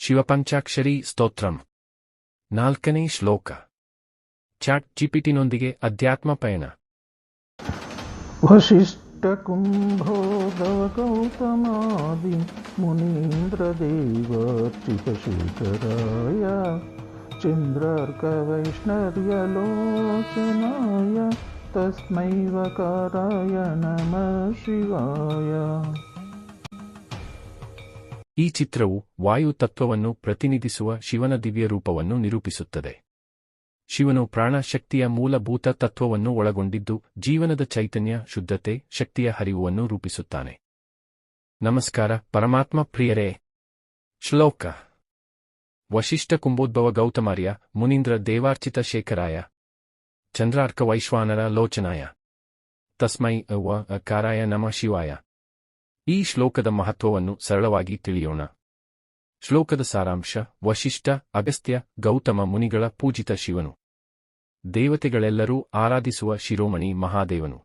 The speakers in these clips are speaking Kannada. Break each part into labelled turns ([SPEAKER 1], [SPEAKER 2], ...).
[SPEAKER 1] ಶಿವಪಂಚಾಕ್ಷರಿ ಸ್ತೋತ್ರಂ ನಾಲ್ಕನೇ ಶ್ಲೋಕ ಚಾಟ್ ಜಿಪಿಟಿನೊಂದಿಗೆ ಅಧ್ಯಾತ್ಮ ಪಯಣ
[SPEAKER 2] ವಶಿಷ್ಠಕುಂಭೋದವಗೌತಮಾದಿ ಮುನೀಂದ್ರದೇವಾರ್ಚಿತಶೇಖರಾಯ ಚಂದ್ರಾರ್ಕವೈಷ್ಣವ್ಯಲೋಚನಾಯ ತಸ್ಮೈವಕಾರಾಯ ನಮಃ ಶಿವಾಯ
[SPEAKER 1] ಈ ಚಿತ್ರವು ವಾಯು ತತ್ವವನ್ನು ಪ್ರತಿನಿಧಿಸುವ ಶಿವನ ದಿವ್ಯ ರೂಪವನ್ನು ನಿರೂಪಿಸುತ್ತದೆ. ಶಿವನು ಪ್ರಾಣಶಕ್ತಿಯ ಮೂಲಭೂತ ತತ್ವವನ್ನು ಒಳಗೊಂಡಿದ್ದು ಜೀವನದ ಚೈತನ್ಯ, ಶುದ್ಧತೆ, ಶಕ್ತಿಯ ಹರಿವನ್ನು ರೂಪಿಸುತ್ತಾನೆ. ನಮಸ್ಕಾರ, ಪರಮಾತ್ಮ ಪ್ರಿಯರೇ. ಶ್ಲೋಕ. ವಶಿಷ್ಠ ಕುಂಭೋದ್ಭವ ಗೌತಮಾರ್ಯ, ಮುನೀಂದ್ರ ದೇವಾರ್ಚಿತ ಶೇಖರಾಯ. ಚಂದ್ರಾರ್ಕ ವೈಶ್ವಾನರ ಲೋಚನಾಯ. ತಸ್ಮೈ ವ ಕಾರಾಯ ನಮ ಶಿವಾಯ. ಈ ಶ್ಲೋಕದ ಮಹತ್ವವನ್ನು ಸರಳವಾಗಿ ತಿಳಿಯೋಣ. ಶ್ಲೋಕದ ಸಾರಾಂಶ, ವಶಿಷ್ಠ, ಅಗಸ್ತ್ಯ, ಗೌತಮ ಮುನಿಗಳ ಪೂಜಿತ ಶಿವನು. ದೇವತೆಗಳೆಲ್ಲರೂ ಆರಾಧಿಸುವ ಶಿರೋಮಣಿ ಮಹಾದೇವನು.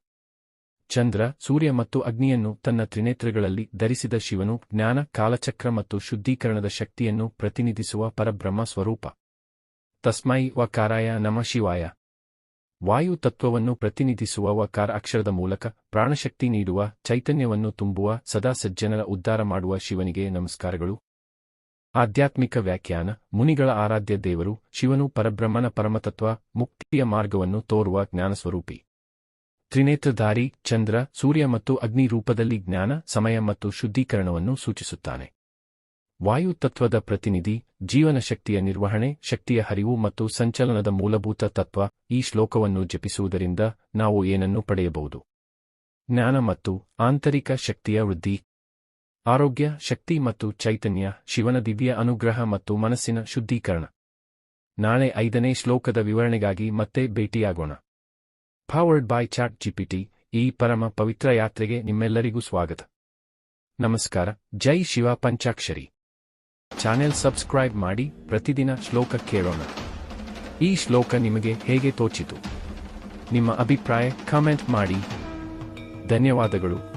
[SPEAKER 1] ಚಂದ್ರ, ಸೂರ್ಯ ಮತ್ತು ಅಗ್ನಿಯನ್ನು ತನ್ನ ತ್ರಿನೇತ್ರಗಳಲ್ಲಿ ಧರಿಸಿದ ಶಿವನು ಜ್ಞಾನ, ಕಾಲಚಕ್ರ ಮತ್ತು ಶುದ್ಧೀಕರಣದ ಶಕ್ತಿಯನ್ನು ಪ್ರತಿನಿಧಿಸುವ ಪರಬ್ರಹ್ಮ ಸ್ವರೂಪ. ತಸ್ಮೈ ವಕಾರಾಯ ನಮ ಶಿವಾಯ. ವಾಯು ತತ್ವವನ್ನು ಪ್ರತಿನಿಧಿಸುವ ವಕಾರ ಅಕ್ಷರದ ಮೂಲಕ ಪ್ರಾಣಶಕ್ತಿ ನೀಡುವ, ಚೈತನ್ಯವನ್ನು ತುಂಬುವ, ಸದಾ ಸಜ್ಜನರ ಉದ್ಧಾರ ಮಾಡುವ ಶಿವನಿಗೆ ನಮಸ್ಕಾರಗಳು. ಆಧ್ಯಾತ್ಮಿಕ ವ್ಯಾಖ್ಯಾನ, ಮುನಿಗಳ ಆರಾಧ್ಯ ದೇವರು, ಶಿವನು ಪರಬ್ರಹ್ಮನ ಪರಮತತ್ವ, ಮುಕ್ತಿಯ ಮಾರ್ಗವನ್ನು ತೋರುವ ಜ್ಞಾನಸ್ವರೂಪಿ. ತ್ರಿನೇತ್ರಧಾರಿ ಚಂದ್ರ, ಸೂರ್ಯ ಮತ್ತು ಅಗ್ನಿ ರೂಪದಲ್ಲಿ ಜ್ಞಾನ, ಸಮಯ ಮತ್ತು ಶುದ್ಧೀಕರಣವನ್ನು ಸೂಚಿಸುತ್ತಾನೆ. ವಾಯು ತತ್ವದ ಪ್ರತಿನಿಧಿ, ಜೀವನ ಶಕ್ತಿಯ ನಿರ್ವಹಣೆ, ಶಕ್ತಿಯ ಹರಿವು ಮತ್ತು ಸಂಚಲನದ ಮೂಲಭೂತ ತತ್ವ ಈ ಶ್ಲೋಕವನ್ನು ಜಪಿಸುವುದರಿಂದ ನಾವು ಏನನ್ನು ಪಡೆಯಬಹುದು? ಜ್ಞಾನ ಮತ್ತು ಆಂತರಿಕ ಶಕ್ತಿಯ ವೃದ್ಧಿ. ಆರೋಗ್ಯ, ಶಕ್ತಿ ಮತ್ತು ಚೈತನ್ಯ, ಶಿವನ ದಿವ್ಯ ಅನುಗ್ರಹ ಮತ್ತು ಮನಸ್ಸಿನ ಶುದ್ಧೀಕರಣ. ನಾಳೆ ಐದನೇ ಶ್ಲೋಕದ ವಿವರಣೆಗಾಗಿ ಮತ್ತೆ ಭೇಟಿಯಾಗೋಣ. ಪವರ್ಡ್ ಬೈ ಚಾಟ್ ಜಿಪಿಟಿ ಈ ಪರಮ ಪವಿತ್ರ ಯಾತ್ರೆಗೆ ನಿಮ್ಮೆಲ್ಲರಿಗೂ ಸ್ವಾಗತ. ನಮಸ್ಕಾರ, ಜೈ ಶಿವ ಪಂಚಾಕ್ಷರಿ. ಚಾನೆಲ್ ಸಬ್ಸ್ಕ್ರೈಬ್ ಮಾಡಿ ಪ್ರತಿದಿನ ಶ್ಲೋಕ ಕೇಳೋಣ ಈ ಶ್ಲೋಕ ನಿಮಗೆ ಹೇಗೆ ತೋಚಿತು? ನಿಮ್ಮ ಅಭಿಪ್ರಾಯ ಕಾಮೆಂಟ್ ಮಾಡಿ. ಧನ್ಯವಾದಗಳು.